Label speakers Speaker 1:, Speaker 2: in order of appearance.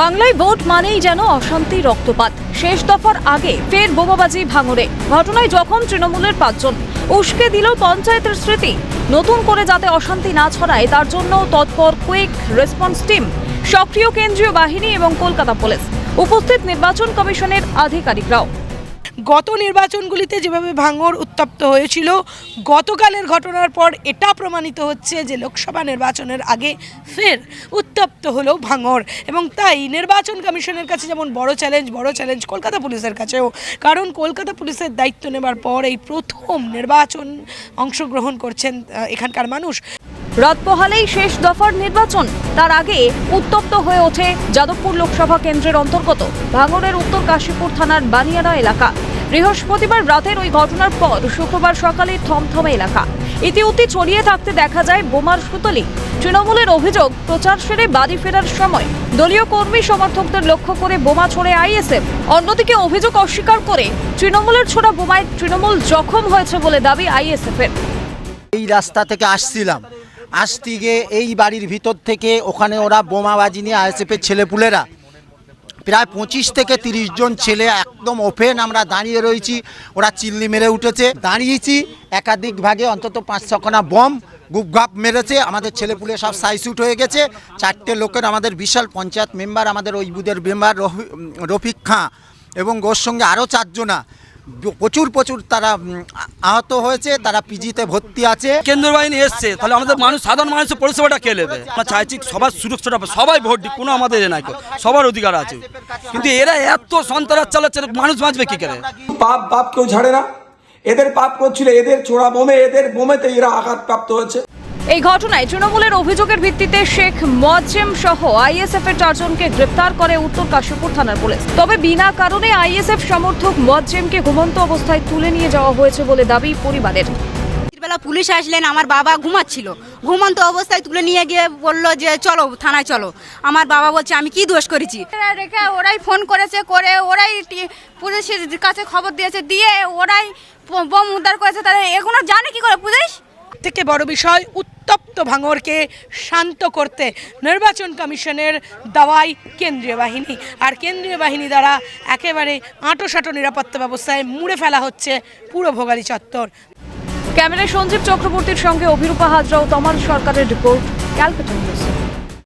Speaker 1: বাংলায় ভোট মানেই যেন অশান্তি রক্তপাত। শেষ দফার আগে ফের বোমাবাজি ভাঙরে ঘটনায় যখন তৃণমূলের পাঁচজন। উস্কে দিল পঞ্চায়েতের স্মৃতি। নতুন করে যাতে অশান্তি না ছড়ায়, তার জন্য তৎপর কুইক রেসপন্স টিম, সক্রিয় কেন্দ্রীয় বাহিনী এবং কলকাতা পুলিশ। উপস্থিত নির্বাচন কমিশনের আধিকারিকরাও।
Speaker 2: গত নির্বাচনগুলিতে যেভাবে ভাঙড় উত্তপ্ত হয়েছিল, গতকালের ঘটনার পর এটা প্রমাণিত হচ্ছে যে লোকসভা নির্বাচনের আগে ফের উত্তপ্ত হলো ভাঙড়। এবং তাই নির্বাচন কমিশনের কাছে যেমন বড় চ্যালেঞ্জ বড় চ্যালেঞ্জ কলকাতা পুলিশের কাছেও। কারণ কলকাতা পুলিশের দায়িত্ব নেবার পর এই প্রথম নির্বাচন অংশগ্রহণ করছেন এখানকার মানুষ।
Speaker 1: রাত পোহালেই শেষ দফার নির্বাচন। তার আগে উত্তপ্ত হয়ে ওঠে যাদবপুর লোকসভা কেন্দ্রের অন্তর্গত ভাঙড়ের উত্তর কাশীপুর থানার বানিয়ারা এলাকা। বৃহস্পতিবার রাতের ওই ঘটনার পর শুক্রবার সকালে থমথমে এলাকা। ইতিউতি ছড়িয়ে থাকতে দেখা যায় বোমার সুতলি। তৃণমূলের অভিযোগ, প্রচার সেরে বাড়ি ফেরার সময় দলীয় কর্মী সমর্থকদের লক্ষ্য করে বোমা ছোড়ে আইএসএফ। অন্যদিকে অভিযোগ অস্বীকার করে তৃণমূলের ছোড়া বোমায় তৃণমূল জখম হয়েছে বলে দাবি আইএসএফ এর
Speaker 3: এই রাস্তা থেকে আসছিলাম। আসতে গিয়ে এই বাড়ির ভিতর থেকে ওখানে ওরা বোমাবাজি নিয়ে আইএসএফের ছেলেপুলেরা প্রায় পঁচিশ থেকে তিরিশ জন ছেলে একদম ওপেন আমরা দাঁড়িয়ে রয়েছি, ওরা চিল্লি মেরে উঠেছে। দাঁড়িয়েছি, একাধিক ভাগে অন্তত পাঁচ ছখানা বম গুপগাপ মেরেছে, আমাদের ছেলেপুলে সব সাইসুট হয়ে গেছে। চারটে লোকের আমাদের বিশাল পঞ্চায়েত মেম্বার, আমাদের ওই বুথের মেম্বার রফি- রফিক খাঁ এবং ওর সঙ্গে আরও চারজনা। প্রচুর প্রচুর তারা আহত হয়েছে তারা পিজিতে ভর্তি আছে।
Speaker 4: কেন্দ্র বাহিনী এসছে তাহলে আমাদের মানুষ সাধারণ মানুষের পরিষেবাটা কে নেবে? আমরা চাইছি সবার সুরক্ষাটা সবাই ভোট দিক কোনো আমাদের নাই সবার অধিকার আছে। কিন্তু এরা এত সন্ত্রাস চালাচ্ছে মানুষ বাঁচবে কি করে?
Speaker 5: পাপ বাপ কেউ ঝাড়ে না। এদের পাপ করছিল এদের চোরা বোমে এদের বোমেতে এরা আঘাতপ্রাপ্ত হয়েছে।
Speaker 1: এই ঘটনায় তৃণমূলের অভিযোগের ভিত্তিতে শেখ মোয়াজ্জেম সহ আইএসএফ এর চারজনকে গ্রেপ্তার করে উত্তর কাশীপুর থানার পুলিশ। তবে বিনা কারণে আইএসএফ সমর্থক মোয়াজ্জেমকে ঘুমন্ত অবস্থায় তুলে নিয়ে যাওয়া হয়েছে বলে দাবি পরিবারের।
Speaker 6: বেলা পুলিশ আসলেন আমার বাবা ঘুমাচ্ছিল। ঘুমন্ত অবস্থায় তুলে নিয়ে গিয়ে বলল যে চলো থানায় চলো। আমার বাবা বলছে আমি কি দোষ করেছি?
Speaker 7: রেখে ওরাই ফোন করেছে করে ওরাই পুলিশের কাছে খবর দিয়েছে দিয়ে ওরাই বোম উদ্ধার করেছে তারা এগুলো জানে কি করে পুলিশ?
Speaker 2: থেকে বড় বিষয় ভাঙরকে শান্ত করতে নির্বাচন কমিশনের দাওয়াই কেন্দ্রীয় বাহিনী। আর কেন্দ্রীয় বাহিনী দ্বারা একেবারে আঁটোসাঁটো নিরাপত্তা ব্যবস্থায় মুড়ে ফেলা হচ্ছে পুরো ভোগালী চত্বর।
Speaker 1: ক্যামেরায় সঞ্জীব চক্রবর্তীর সঙ্গে অভিরূপা হাজরা ও তমাল সরকারের রিপোর্ট, ক্যালকাটা নিউজ।